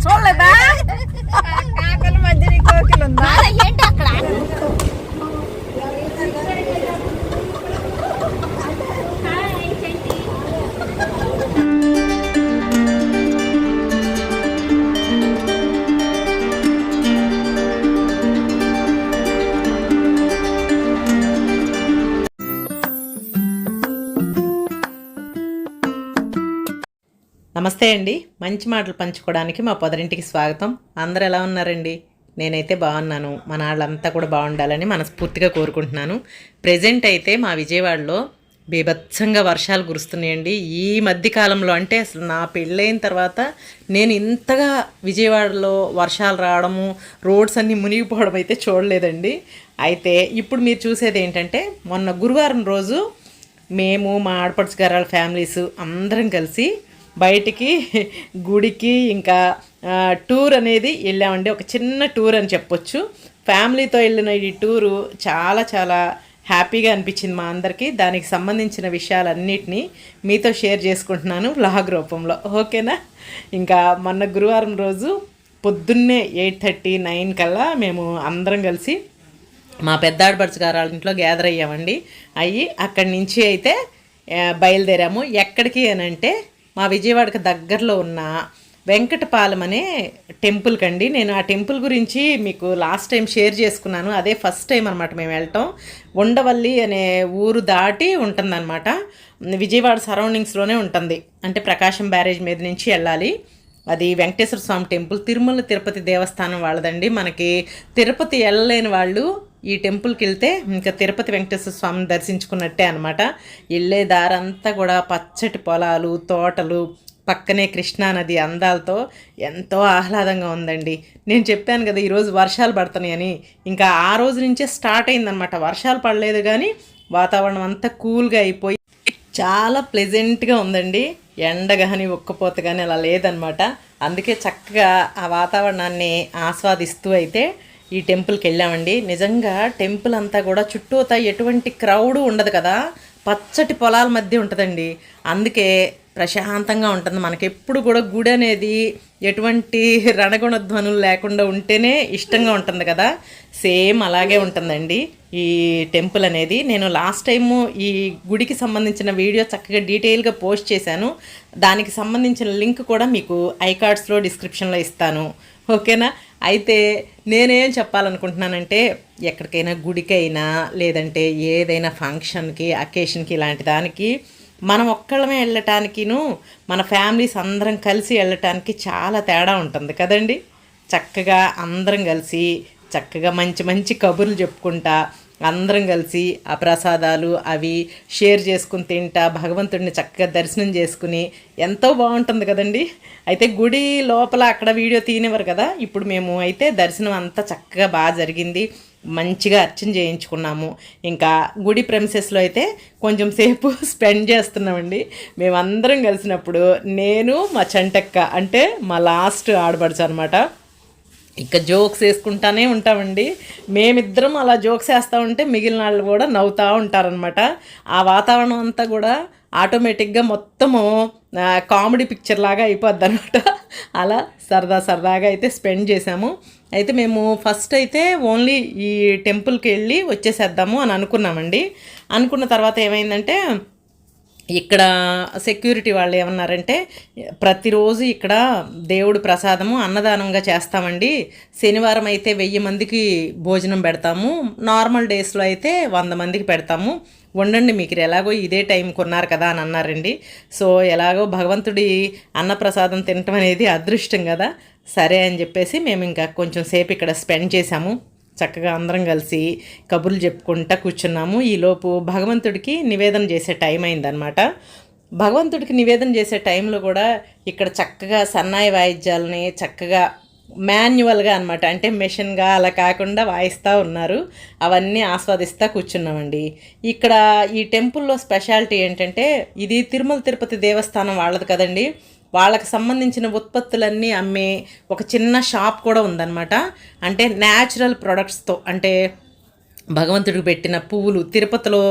sola నమస్తే అండి. మంచి మాటలు పంచుకోవడానికి మా పొదరింటికి స్వాగతం. అందరు ఎలా ఉన్నారండి? నేనైతే బాగున్నాను. మన వాళ్ళంతా కూడా బాగుండాలని మనస్ఫూర్తిగా కోరుకుంటున్నాను. ప్రజెంట్ అయితే మా విజయవాడలో బీభత్సంగా వర్షాలు కురుస్తున్నాయండి. ఈ మధ్య కాలంలో అంటే అసలు నా పెళ్ళైన తర్వాత నేను ఇంతగా విజయవాడలో వర్షాలు రావడము రోడ్స్ అన్నీ మునిగిపోవడం అయితే చూడలేదండి. అయితే ఇప్పుడు మీరు చూసేది ఏంటంటే మొన్న గురువారం రోజు మేము మా ఆడపడుచు గారు వాళ్ళ ఫ్యామిలీస్ అందరం కలిసి బయటికి గుడికి ఇంకా టూర్ అనేది వెళ్ళామండి. ఒక చిన్న టూర్ అని చెప్పొచ్చు. ఫ్యామిలీతో వెళ్ళిన ఈ టూరు చాలా చాలా హ్యాపీగా అనిపించింది మా అందరికీ. దానికి సంబంధించిన విషయాలన్నిటినీ మీతో షేర్ చేసుకుంటున్నాను వ్లాగ్ రూపంలో. ఓకేనా? ఇంకా మొన్న గురువారం రోజు పొద్దున్నే ఎయిట్ థర్టీ నైన్ కల్లా మేము అందరం కలిసి మా పెద్ద ఆడపడుచు గారు వాళ్ళ ఇంట్లో గ్యాదర్ అయ్యామండి. అయ్యి అక్కడి నుంచి అయితే బయలుదేరాము. ఎక్కడికి అని అంటే మా విజయవాడకి దగ్గరలో ఉన్న వెంకటపాలెం అనే టెంపుల్కి అండి నేను ఆ టెంపుల్ గురించి మీకు లాస్ట్ టైం షేర్ చేసుకున్నాను. అదే ఫస్ట్ టైం అనమాట మేము వెళ్ళటం. ఉండవల్లి అనే ఊరు దాటి ఉంటుందన్నమాట. విజయవాడ సరౌండింగ్స్లోనే ఉంటుంది. అంటే ప్రకాశం బ్యారేజ్ మీద నుంచి వెళ్ళాలి. అది వెంకటేశ్వర స్వామి టెంపుల్ తిరుమల తిరుపతి దేవస్థానం వాళ్ళదండి. మనకి తిరుపతి వెళ్ళలేని వాళ్ళు ఈ టెంపుల్కి వెళ్తే ఇంకా తిరుపతి వెంకటేశ్వర స్వామిని దర్శించుకున్నట్టే అనమాట వెళ్ళే దారంతా కూడా పచ్చటి పొలాలు తోటలు పక్కనే కృష్ణా నది అందాలతో ఎంతో ఆహ్లాదంగా ఉందండి. నేను చెప్పాను కదా ఈరోజు వర్షాలు పడుతున్నాయని ఇంకా ఆ రోజు నుంచే స్టార్ట్ అయిందనమాట వర్షాలు పడలేదు కానీ వాతావరణం అంతా కూల్గా అయిపోయి చాలా ప్లెజెంట్గా ఉందండి. ఎండ కానీ ఉక్కపోత కానీ అలా లేదనమాట. అందుకే చక్కగా ఆ వాతావరణాన్ని ఆస్వాదిస్తూ అయితే ఈ టెంపుల్కి వెళ్ళామండి. నిజంగా టెంపుల్ అంతా కూడా చుట్టూతా ఎటువంటి క్రౌడ్ ఉండదు కదా. పచ్చటి పొలాల మధ్య ఉంటుందండి. అందుకే ప్రశాంతంగా ఉంటుంది. మనకి ఎప్పుడు కూడా గుడి అనేది ఎటువంటి రణగుణ ధ్వనులు లేకుండా ఉంటేనే ఇష్టంగా ఉంటుంది కదా. సేమ్ అలాగే ఉంటుందండి. ఈ టెంపుల్ అనేది నేను లాస్ట్ టైము ఈ గుడికి సంబంధించిన వీడియో చక్కగా డీటెయిల్గా పోస్ట్ చేశాను. దానికి సంబంధించిన లింక్ కూడా మీకు ఐకార్డ్స్లో డిస్క్రిప్షన్లో ఇస్తాను. ఓకేనా? అయితే నేనేం చెప్పాలనుకుంటున్నానంటే ఎక్కడికైనా గుడికైనా లేదంటే ఏదైనా ఫంక్షన్కి అకేషన్కి ఇలాంటి దానికి మనం ఒక్కళ్ళమే వెళ్ళటానికిను మన ఫ్యామిలీస్ అందరం కలిసి వెళ్ళటానికి చాలా తేడా ఉంటుంది కదండి. చక్కగా అందరం కలిసి చక్కగా మంచి మంచి కబుర్లు చెప్పుకుంటా అందరం కలిసి ఆ ప్రసాదాలు అవి షేర్ చేసుకుని తింటా భగవంతుడిని చక్కగా దర్శనం చేసుకుని ఎంతో బాగుంటుంది కదండి. అయితే గుడి లోపల అక్కడ వీడియో తీనేవారు కదా. ఇప్పుడు మేము అయితే దర్శనం అంతా చక్కగా బాగా జరిగింది. మంచిగా అర్చన చేయించుకున్నాము. ఇంకా గుడి ప్రెమిసెస్లో అయితే కొంచెం సేపు స్పెండ్ చేస్తున్నామండి. మేమందరం కలిసినప్పుడు నేను మా చంటక్క అంటే మా లాస్ట్ ఆడబడుచు అనమాట ఇంకా జోక్స్ వేసుకుంటానే ఉంటామండి. మేమిద్దరం అలా జోక్స్ వేస్తూ ఉంటే మిగిలిన వాళ్ళు కూడా నవ్వుతూ ఉంటారనమాట ఆ వాతావరణం అంతా కూడా ఆటోమేటిక్గా మొత్తము కామెడీ పిక్చర్ లాగా అయిపోద్ది అనమాట అలా సరదా సరదాగా అయితే స్పెండ్ చేసాము అయితే మేము ఫస్ట్ అయితే ఓన్లీ ఈ టెంపుల్కి వెళ్ళి వచ్చేసేద్దాము అని అనుకున్నామండి. అనుకున్న తర్వాత ఏమైందంటే ఇక్కడ సెక్యూరిటీ వాళ్ళు ఏమన్నారంటే ప్రతిరోజు ఇక్కడ దేవుడు ప్రసాదము అన్నదానంగా చేస్తామండి. శనివారం అయితే వెయ్యి మందికి భోజనం పెడతాము. నార్మల్ డేస్లో అయితే వంద మందికి పెడతాము. ఉండండి మీకు ఎలాగో ఇదే టైం కొన్నారు కదా అని అన్నారండి. సో ఎలాగో భగవంతుడి అన్నప్రసాదం తినటం అనేది అదృష్టం కదా. సరే అని చెప్పేసి మేము ఇంకా కొంచెం సేపు ఇక్కడ స్పెండ్ చేసాము చక్కగా అందరం కలిసి కబుర్లు చెప్పుకుంటా కూర్చున్నాము. ఈలోపు భగవంతుడికి నివేదన చేసే టైం అయిందనమాట భగవంతుడికి నివేదన చేసే టైంలో కూడా ఇక్కడ చక్కగా సన్నాయి వాయిద్యాలని చక్కగా మాన్యువల్గా అనమాట అంటే మెషిన్గా అలా కాకుండా వాయిస్తూ ఉన్నారు. అవన్నీ ఆస్వాదిస్తూ కూర్చున్నామండి. ఇక్కడ ఈ టెంపుల్లో స్పెషాలిటీ ఏంటంటే ఇది తిరుమల తిరుపతి దేవస్థానం వాళ్ళది కదండి. వాళ్ళకి సంబంధించిన ఉత్పత్తులన్నీ అమ్మే ఒక చిన్న షాప్ కూడా ఉందన్నమాట. అంటే న్యాచురల్ ప్రొడక్ట్స్తో అంటే భగవంతుడికి పెట్టిన పువ్వులు తిరుపతిలో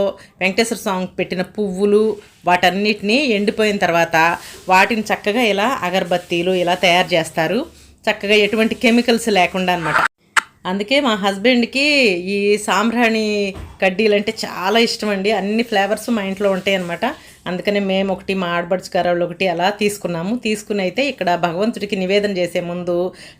వెంకటేశ్వర స్వామికి పెట్టిన పువ్వులు వాటన్నిటిని ఎండిపోయిన తర్వాత వాటిని చక్కగా ఇలా అగరబత్తీలు ఇలా తయారు చేస్తారు. చక్కగా ఎటువంటి కెమికల్స్ లేకుండా అనమాట అందుకే మా హస్బెండ్కి ఈ సాంబ్రాణి కడ్డీలు అంటే చాలా ఇష్టం అండి అన్ని ఫ్లేవర్స్ మా ఇంట్లో ఉంటాయి అనమాట అందుకనే మేము ఒకటి మా ఆడబడుచు గారు ఒకటి అలా తీసుకున్నాము. తీసుకుని అయితే ఇక్కడ భగవంతుడికి నివేదన చేసే ముందు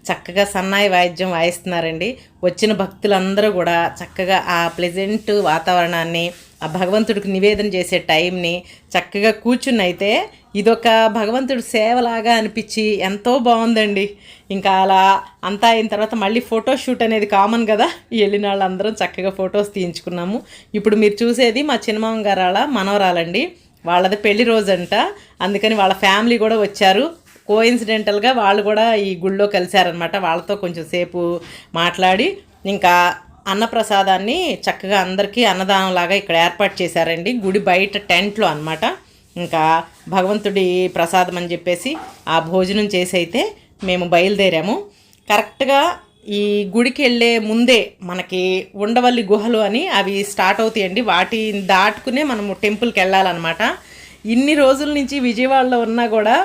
చక్కగా సన్నాయి వాయిద్యం వాయిస్తున్నారండి. వచ్చిన భక్తులందరూ కూడా చక్కగా ఆ ప్లెజెంట్ వాతావరణాన్ని ఆ భగవంతుడికి నివేదన చేసే టైంని చక్కగా కూర్చుని అయితే ఇదొక భగవంతుడి సేవలాగా అనిపించి ఎంతో బాగుందండి. ఇంకా అలా అంతా అయిన తర్వాత మళ్ళీ ఫోటో షూట్ అనేది కామన్ కదా. వెళ్ళిన వాళ్ళందరం చక్కగా ఫొటోస్ తీయించుకున్నాము. ఇప్పుడు మీరు చూసేది మా చిన్నమామ గారాల మనవరాలండి. వాళ్ళది పెళ్ళి రోజంట. అందుకని వాళ్ళ ఫ్యామిలీ కూడా వచ్చారు. కోఇన్సిడెంటల్గా వాళ్ళు కూడా ఈ గుళ్ళో కలిశారనమాట వాళ్ళతో కొంచెం సేపు మాట్లాడి ఇంకా అన్నప్రసాదాన్ని చక్కగా అందరికీ అన్నదానంలాగా ఇక్కడ ఏర్పాటు చేశారండి. గుడి బయట టెంట్లో అనమాట ఇంకా భగవంతుడి ప్రసాదం అని చెప్పేసి ఆ భోజనం చేసి అయితే మేము బయలుదేరాము. కరెక్ట్గా ఈ గుడికి వెళ్ళే ముందే మనకి ఉండవల్లి గుహలు అని అవి స్టార్ట్ అవుతాయండి. వాటిని దాటుకునే మనము టెంపుల్కి వెళ్ళాలన్నమాట. ఇన్ని రోజుల నుంచి విజయవాడలో ఉన్నా కూడా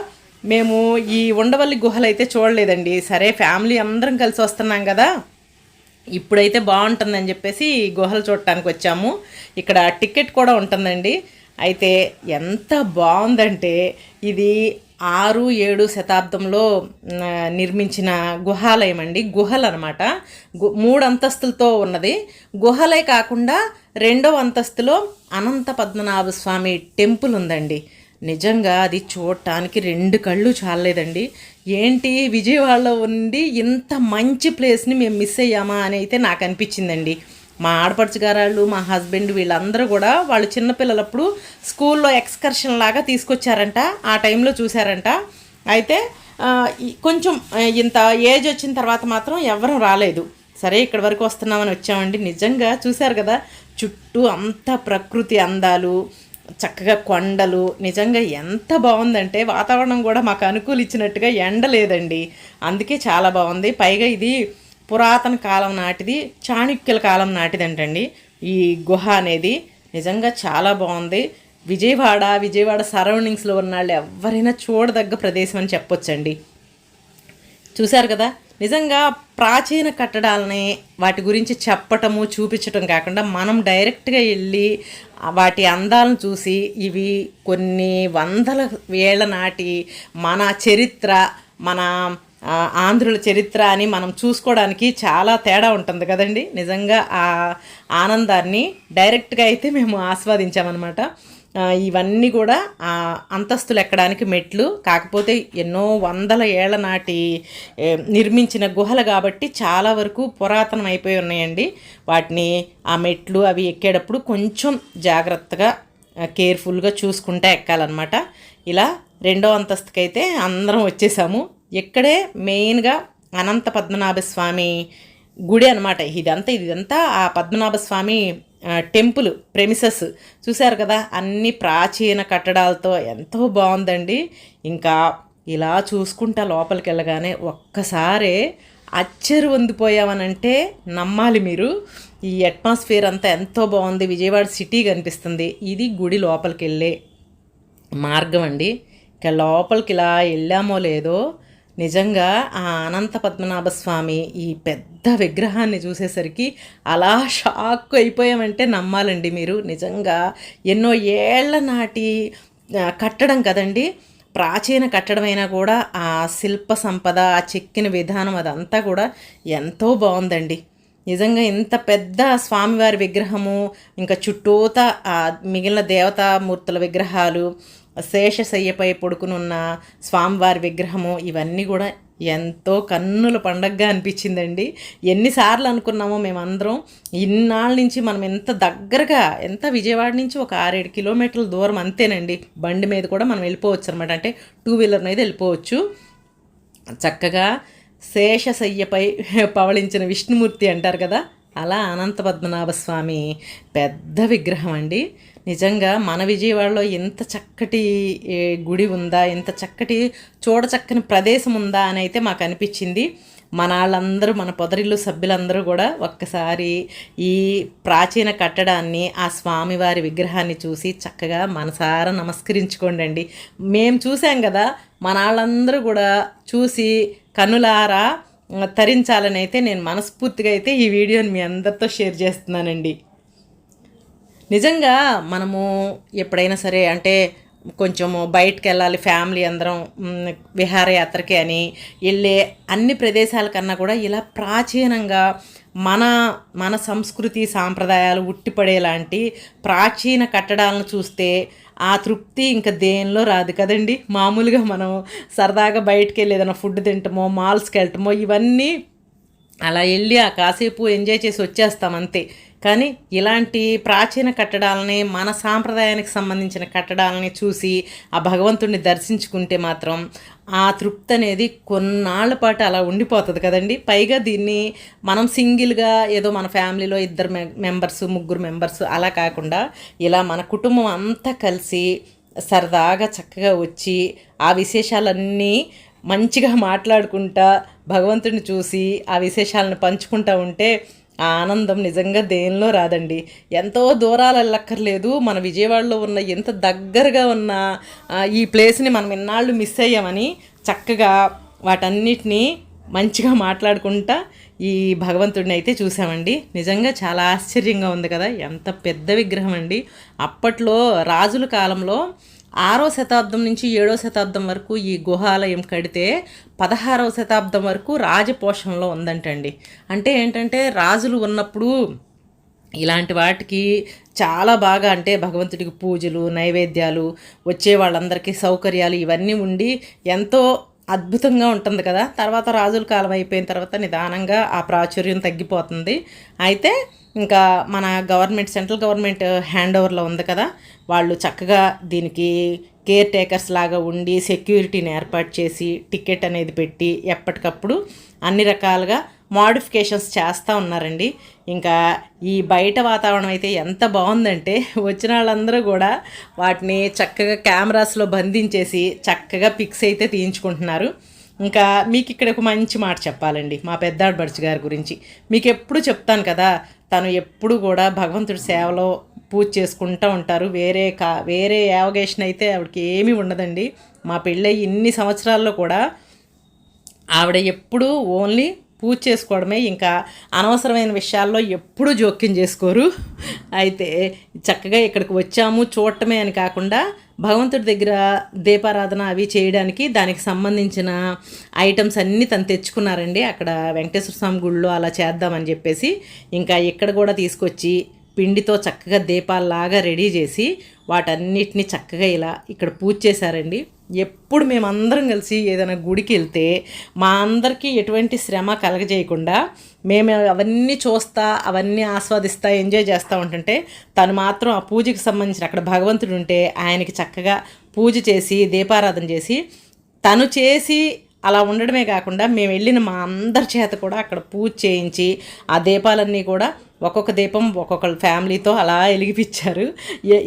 మేము ఈ ఉండవల్లి గుహలు అయితే చూడలేదండి. సరే ఫ్యామిలీ అందరం కలిసి వస్తున్నాం కదా. ఇప్పుడైతే బాగుంటుందని చెప్పేసి ఈ గుహలు చూడటానికి వచ్చాము. ఇక్కడ టికెట్ కూడా ఉంటుందండి. అయితే ఎంత బాగుందంటే ఇది ఆరు ఏడు శతాబ్దంలో నిర్మించిన గుహాలయం అండి గుహలు అనమాట గు మూడు అంతస్తులతో ఉన్నది. గుహలే కాకుండా రెండవ అంతస్తులో అనంత పద్మనాభ స్వామి టెంపుల్ ఉందండి నిజంగా అది చూడటానికి రెండు కళ్ళు చాలలేదండి. ఏంటి? విజయవాడలో ఉండి ఇంత మంచి ప్లేస్ని మేము మిస్ అయ్యామా అని అయితే నాకు అనిపించిందండి. మా ఆడపడుచు గారాళ్ళు మా హస్బెండ్ వీళ్ళందరూ కూడా వాళ్ళు చిన్నపిల్లలప్పుడు స్కూల్లో ఎక్స్కర్షన్ లాగా తీసుకొచ్చారంట. ఆ టైంలో చూశారంట. అయితే కొంచెం ఇంత ఏజ్ వచ్చిన తర్వాత మాత్రం ఎవరూ రాలేదు. సరే ఇక్కడి వరకు వస్తున్నామని వచ్చామండి. నిజంగా చూశారు కదా చుట్టూ అంత ప్రకృతి అందాలు చక్కగా కొండలు. నిజంగా ఎంత బాగుందంటే వాతావరణం కూడా మాకు అనుకూలించినట్టుగా ఎండ లేదండి అందుకే చాలా బాగుంది. పైగా ఇది పురాతన కాలం నాటిది చాణుక్యుల కాలం నాటిదంటండి. ఈ గుహ అనేది నిజంగా చాలా బాగుంది. విజయవాడ విజయవాడ సరౌండింగ్స్లో ఉన్న వాళ్ళు ఎవరైనా చూడదగ్గ ప్రదేశం అని చెప్పొచ్చండి. చూశారు కదా? నిజంగా ప్రాచీన కట్టడాలని వాటి గురించి చెప్పటము చూపించటం కాకుండా మనం డైరెక్ట్గా వెళ్ళి వాటి అందాలను చూసి ఇవి కొన్ని వందల వేళ్ళ నాటి మన చరిత్ర మన ఆంధ్రుల చరిత్ర అని మనం చూసుకోవడానికి చాలా తేడా ఉంటుంది కదండి. నిజంగా ఆ ఆనందాన్ని డైరెక్ట్గా అయితే మేము ఆస్వాదించామన్నమాట. ఇవన్నీ కూడా అంతస్తులు ఎక్కడానికి మెట్లు కాకపోతే ఎన్నో వందల ఏళ్ళ నాటి నిర్మించిన గుహలు కాబట్టి చాలా వరకు పురాతనం అయిపోయి ఉన్నాయండి. వాటిని ఆ మెట్లు అవి ఎక్కేటప్పుడు కొంచెం జాగ్రత్తగా కేర్ఫుల్గా చూసుకుంటా ఎక్కాలన్నమాట. ఇలా రెండో అంతస్తుకైతే అందరం వచ్చేసాము. ఇక్కడే మెయిన్గా అనంత పద్మనాభ స్వామి గుడి అనమాట ఇదంతా ఇదంతా ఆ పద్మనాభ స్వామి టెంపుల్ ప్రెమిసెస్ చూశారు కదా అన్ని ప్రాచీన కట్టడాలతో ఎంతో బాగుందండి. ఇంకా ఇలా చూసుకుంటా లోపలికి వెళ్ళగానే ఒక్కసారే అచ్చరు వందిపోయామనంటే నమ్మాలి మీరు. ఈ అట్మాస్ఫియర్ అంతా ఎంతో బాగుంది. విజయవాడ సిటీ కనిపిస్తుంది. ఇది గుడి లోపలికి వెళ్ళే మార్గం అండి. ఇక లోపలికి ఇలా వెళ్ళామో లేదో నిజంగా ఆ అనంత పద్మనాభ స్వామి ఈ పెద్ద విగ్రహాన్ని చూసేసరికి అలా షాక్ అయిపోయామంటే నమ్మాలండి మీరు. నిజంగా ఎన్నో ఏళ్ళ నాటి కట్టడం కదండి. ప్రాచీన కట్టడమైనా కూడా ఆ శిల్ప సంపద ఆ చెక్కిన విధానం అదంతా కూడా ఎంతో బాగుందండి. నిజంగా ఇంత పెద్ద స్వామివారి విగ్రహము ఇంకా చుట్టూత ఆ మిగిలిన దేవతామూర్తుల విగ్రహాలు శేషశయ్యపై పొడుకునున్న స్వామివారి విగ్రహము ఇవన్నీ కూడా ఎంతో కన్నుల పండగగా అనిపించిందండి. ఎన్నిసార్లు అనుకున్నామో మేమందరం ఇన్నాళ్ళ నుంచి మనం ఎంత దగ్గరగా ఎంత విజయవాడ నుంచి ఒక ఆరేడు కిలోమీటర్ల దూరం అంతేనండి. బండి మీద కూడా మనం వెళ్ళిపోవచ్చు అనమాట అంటే టూ వీలర్ మీద వెళ్ళిపోవచ్చు. చక్కగా శేషశయ్యపై పవళించిన విష్ణుమూర్తి అంటారు కదా అలా అనంత పద్మనాభ స్వామి పెద్ద విగ్రహం అండి. నిజంగా మన విజయవాడలో ఎంత చక్కటి గుడి ఉందా ఎంత చక్కటి చూడచక్కని ప్రదేశం ఉందా అని అయితే మాకు అనిపించింది. మన వాళ్ళందరూ మన పొదరిల్లు సభ్యులందరూ కూడా ఒక్కసారి ఈ ప్రాచీన కట్టడాన్ని ఆ స్వామివారి విగ్రహాన్ని చూసి చక్కగా మనసారా నమస్కరించుకోండి అండి మేము చూసాం కదా మన వాళ్ళందరూ కూడా చూసి కనులారా తరించాలని అయితే నేను మనస్ఫూర్తిగా అయితే ఈ వీడియోని మీ అందరితో షేర్ చేస్తున్నానండి. నిజంగా మనము ఎప్పుడైనా సరే అంటే కొంచెము బయటకు వెళ్ళాలి ఫ్యామిలీ అందరం విహారయాత్రకి అని వెళ్ళే అన్ని ప్రదేశాల కన్నా కూడా ఇలా ప్రాచీనంగా మన మన సంస్కృతి సాంప్రదాయాలు ఉట్టిపడేలాంటి ప్రాచీన కట్టడాలను చూస్తే ఆ తృప్తి ఇంకా దేనిలో రాదు కదండి. మామూలుగా మనం సరదాగా బయటకు వెళ్ళి ఏదైనా ఫుడ్ తింటమో మాల్స్కి వెళ్ళటమో ఇవన్నీ అలా వెళ్ళి ఆ కాసేపు ఎంజాయ్ చేసి వచ్చేస్తాం అంతే. కానీ ఇలాంటి ప్రాచీన కట్టడాలని మన సాంప్రదాయానికి సంబంధించిన కట్టడాలని చూసి ఆ భగవంతుడిని దర్శించుకుంటే మాత్రం ఆ తృప్తి అనేది కొన్నాళ్ళ పాటు అలా ఉండిపోతుంది కదండి. పైగా దీన్ని మనం సింగిల్గా ఏదో మన ఫ్యామిలీలో ఇద్దరు మెంబర్స్ ముగ్గురు మెంబర్స్ అలా కాకుండా ఇలా మన కుటుంబం అంతా కలిసి సరదాగా చక్కగా వచ్చి ఆ విశేషాలన్నీ మంచిగా మాట్లాడుకుంటా భగవంతుడిని చూసి ఆ విశేషాలను పంచుకుంటా ఉంటే ఆ ఆనందం నిజంగా దేనిలో రాదండి. ఎంతో దూరాలు వెళ్ళక్కర్లేదు. మన విజయవాడలో ఉన్న ఎంత దగ్గరగా ఉన్న ఈ ప్లేస్ని మనం ఇన్నాళ్ళు మిస్ అయ్యామని చక్కగా వాటన్నిటినీ మంచిగా మాట్లాడుకుంటా ఈ భగవంతుడిని అయితే చూసామండి. నిజంగా చాలా ఆశ్చర్యంగా ఉంది కదా. ఎంత పెద్ద విగ్రహం అండి. అప్పట్లో రాజుల కాలంలో ఆరో శతాబ్దం నుంచి ఏడో శతాబ్దం వరకు ఈ గుహాలయం కడితే పదహారవ శతాబ్దం వరకు రాజపోషణలో ఉందంటండి. అంటే ఏంటంటే రాజులు ఉన్నప్పుడు ఇలాంటి వాటికి చాలా బాగా అంటే భగవంతుడికి పూజలు నైవేద్యాలు వచ్చే వాళ్ళందరికీ సౌకర్యాలు ఇవన్నీ ఉండి ఎంతో అద్భుతంగా ఉంటుంది కదా. తర్వాత రాజుల కాలం అయిపోయిన తర్వాత నిదానంగా ఆ ప్రాచుర్యం తగ్గిపోతుంది. అయితే ఇంకా మన government central government uh, hand ఓవర్లో ఉంది కదా. వాళ్ళు చక్కగా దీనికి కేర్ టేకర్స్ లాగా ఉండి సెక్యూరిటీని ఏర్పాటు చేసి టికెట్ అనేది పెట్టి ఎప్పటికప్పుడు అన్ని రకాలుగా మాడిఫికేషన్స్ చేస్తూ ఉన్నారండి. ఇంకా ఈ బయట వాతావరణం అయితే ఎంత బాగుందంటే వచ్చిన వాళ్ళందరూ కూడా వాటిని చక్కగా కెమెరాస్లో బంధించేసి చక్కగా పిక్స్ అయితే తీయించుకుంటున్నారు. ఇంకా మీకు ఇక్కడ ఒక మంచి మాట చెప్పాలండి మా పెద్దాడు బడుచు గారి గురించి. మీకు ఎప్పుడు చెప్తాను కదా తను ఎప్పుడు కూడా భగవంతుడి సేవలో పూజ చేసుకుంటూ ఉంటారు. వేరే కా వేరే యావగేషన్ అయితే ఆవిడకి ఏమీ ఉండదండి. మా పెళ్ళై ఇన్ని సంవత్సరాల్లో కూడా ఆవిడ ఎప్పుడూ ఓన్లీ పూజ చేసుకోవడమే ఇంకా అనవసరమైన విషయాల్లో ఎప్పుడూ జోక్యం చేసుకోరు. అయితే చక్కగా ఇక్కడికి వచ్చాము. చూడటమే అని కాకుండా భగవంతుడి దగ్గర దీపారాధన అవి చేయడానికి దానికి సంబంధించిన ఐటమ్స్ అన్నీ తను తెచ్చుకున్నారండి. అక్కడ వెంకటేశ్వర స్వామి గుళ్ళో అలా చేద్దామని చెప్పేసి ఇంకా ఇక్కడ కూడా తీసుకొచ్చి పిండితో చక్కగా దీపాలలాగా రెడీ చేసి వాటన్నిటిని చక్కగా ఇలా ఇక్కడ పూజ చేశారండి. ఎప్పుడు మేమందరం కలిసి ఏదైనా గుడికి వెళ్తే మా అందరికీ ఎటువంటి శ్రమ కలగజేయకుండా మేము అవన్నీ చూస్తా అవన్నీ ఆస్వాదిస్తా ఎంజాయ్ చేస్తూ ఉంటుంటే తను మాత్రం ఆ పూజకి సంబంధించిన అక్కడ భగవంతుడు ఉంటే ఆయనకి చక్కగా పూజ చేసి దీపారాధన చేసి తను చేసి అలా ఉండడమే కాకుండా మేము వెళ్ళిన మా అందరి చేత కూడా అక్కడ పూజ చేయించి ఆ దీపాలన్నీ కూడా ఒక్కొక్క దీపం ఒక్కొక్క ఫ్యామిలీతో అలా వెలిగిపించారు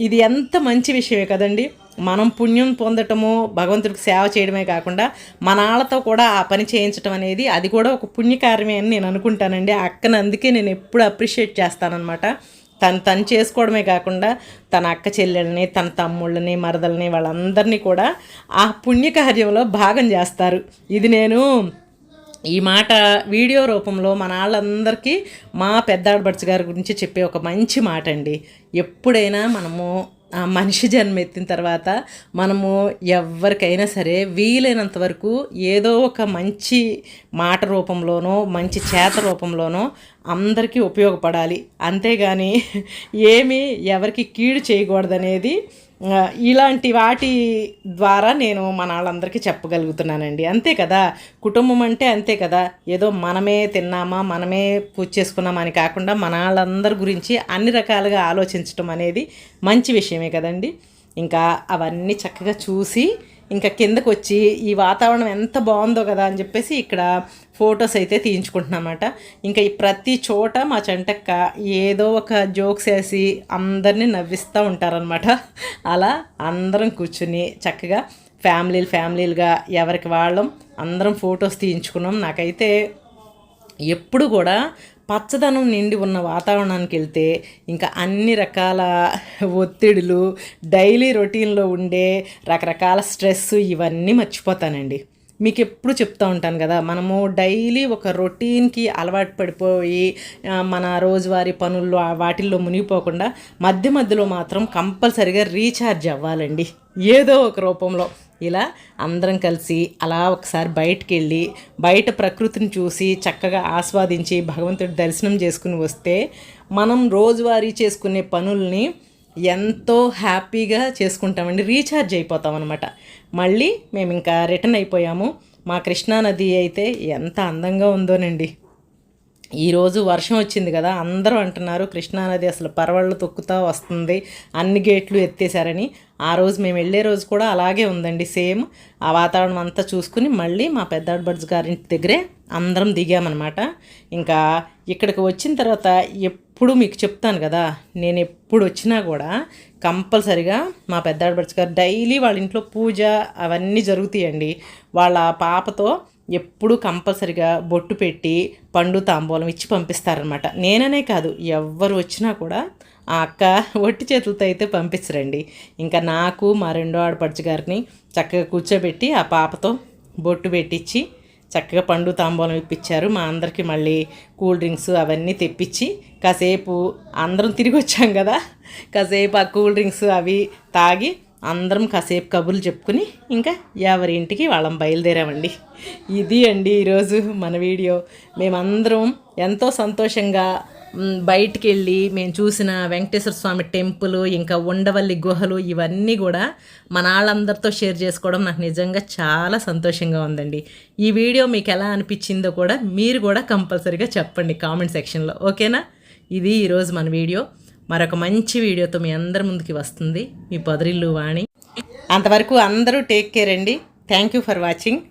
ఇది ఎంత మంచి విషయమే కదండి. మనం పుణ్యం పొందటము భగవంతుడికి సేవ చేయడమే కాకుండా మన వాళ్ళతో కూడా ఆ పని చేయించడం అనేది అది కూడా ఒక పుణ్యకార్యమే అని నేను అనుకుంటానండి. అక్కను అందుకే నేను ఎప్పుడు అప్రిషియేట్ చేస్తానన్నమాట. తను తను చేసుకోవడమే కాకుండా తన అక్క చెల్లెల్ని తన తమ్ముళ్ళని మరదల్ని వాళ్ళందరినీ కూడా ఆ పుణ్యకార్యంలో భాగం చేస్తారు. ఇది నేను ఈ మాట వీడియో రూపంలో మన వాళ్ళందరికీ మా పెద్దాడబడ్చ గారి గురించి చెప్పే ఒక మంచి మాట అండి ఎప్పుడైనా మనము మనిషి జన్మ ఎత్తిన తర్వాత మనము ఎవరికైనా సరే వీలైనంత వరకు ఏదో ఒక మంచి మాట రూపంలోనో మంచి చేత రూపంలోనో అందరికీ ఉపయోగపడాలి. అంతేగాని ఏమీ ఎవరికి కీడు చేయకూడదనేది ఇలాంటి వాటి ద్వారా నేను మన వాళ్ళందరికీ చెప్పగలుగుతున్నానండి. అంతే కదా? కుటుంబం అంటే అంతే కదా? ఏదో మనమే తిన్నామా మనమే పూజ చేసుకున్నామా అని కాకుండా మన వాళ్ళందరి గురించి అన్ని రకాలుగా ఆలోచించడం అనేది మంచి విషయమే కదండి. ఇంకా అవన్నీ చక్కగా చూసి ఇంకా కిందకు వచ్చి ఈ వాతావరణం ఎంత బాగుందో కదా అని చెప్పేసి ఇక్కడ ఫొటోస్ అయితే తీయించుకుంటున్నమాట ఇంకా ఈ ప్రతి చోట మా చెంటక్క ఏదో ఒక జోక్స్ వేసి అందరినీ నవ్విస్తూ ఉంటారనమాట అలా అందరం కూర్చుని చక్కగా ఫ్యామిలీలు ఫ్యామిలీలుగా ఎవరికి వాళ్ళం అందరం ఫొటోస్ తీయించుకున్నాం. నాకైతే ఎప్పుడు కూడా పచ్చదనం నిండి ఉన్న వాతావరణానికి వెళ్తే ఇంకా అన్ని రకాల ఒత్తిడులు డైలీ రొటీన్లో ఉండే రకరకాల స్ట్రెస్ ఇవన్నీ మర్చిపోతానండి. మీకు ఎప్పుడు చెప్తూ ఉంటాను కదా మనము డైలీ ఒక రొటీన్కి అలవాటు పడిపోయి మన రోజువారీ పనుల్లో వాటిల్లో మునిగిపోకుండా మధ్య మధ్యలో మాత్రం కంపల్సరిగా రీఛార్జ్ అవ్వాలండి. ఏదో ఒక రూపంలో. ఇలా అందరం కలిసి అలా ఒకసారి బయటికి వెళ్ళి బయట ప్రకృతిని చూసి చక్కగా ఆస్వాదించి భగవంతుడి దర్శనం చేసుకుని వస్తే మనం రోజువారీ చేసుకునే పనుల్ని ఎంతో హ్యాపీగా చేసుకుంటామండి. రీఛార్జ్ అయిపోతాం అనమాట మళ్ళీ మేము ఇంకా రిటర్న్ అయిపోయాము. మా కృష్ణానది అయితే ఎంత అందంగా ఉందోనండి. ఈరోజు వర్షం వచ్చింది కదా అందరూ అంటున్నారు కృష్ణానది అసలు పరవళ్ళు తొక్కుతా వస్తుంది అన్ని గేట్లు ఎత్తేసారని ఆ రోజు మేము వెళ్ళే రోజు కూడా అలాగే ఉందండి సేమ్. ఆ వాతావరణం అంతా చూసుకుని మళ్ళీ మా పెద్దాడు బడ్స్ గారింటి దగ్గరే అందరం దిగామన్నమాట. ఇంకా ఇక్కడికి వచ్చిన తర్వాత ఎప్పుడు మీకు చెప్తాను కదా నేను ఎప్పుడు వచ్చినా కూడా కంపల్సరిగా మా పెద్దాడు ఆడపడుచు గారు డైలీ వాళ్ళ ఇంట్లో పూజ అవన్నీ జరుగుతాయండి. వాళ్ళ పాపతో ఎప్పుడు కంపల్సరిగా బొట్టు పెట్టి పండు తాంబూలం ఇచ్చి పంపిస్తారనమాట నేననే కాదు ఎవ్వరు వచ్చినా కూడా ఆ అక్క ఒట్టి చేతులతో అయితే పంపించరండి ఇంకా నాకు మా రెండో ఆడపడుచు గారిని చక్కగా కూర్చోబెట్టి ఆ పాపతో బొట్టు పెట్టించి చక్కగా పండు తాంబూలం ఇప్పించారు మా అందరికీ మళ్ళీ కూల్ డ్రింక్స్ అవన్నీ తెప్పించి కాసేపు అందరం తిరిగి వచ్చాం కదా. కాసేపు ఆ కూల్ డ్రింక్స్ అవి తాగి అందరం కాసేపు కబుర్లు చెప్పుకుని ఇంకా ఎవరి ఇంటికి వాళ్ళం బయలుదేరామండి. ఇది అండి ఈరోజు మన వీడియో. మేమందరం ఎంతో సంతోషంగా బయటికి వెళ్ళి మేము చూసిన వెంకటేశ్వర స్వామి టెంపుల్ ఇంకా ఉండవల్లి గుహలు ఇవన్నీ కూడా మన వాళ్ళందరితో షేర్ చేసుకోవడం నాకు నిజంగా చాలా సంతోషంగా ఉందండి. ఈ వీడియో మీకు ఎలా అనిపించిందో కూడా మీరు కూడా కంపల్సరీగా చెప్పండి కామెంట్ సెక్షన్లో. ఓకేనా? ఇది ఈరోజు మన వీడియో. మరొక మంచి వీడియోతో మీ అందరి ముందుకి వస్తుంది. మీ బదిరిల్లు వాణి. అంతవరకు అందరూ టేక్ కేర్ అండి. Thank you for watching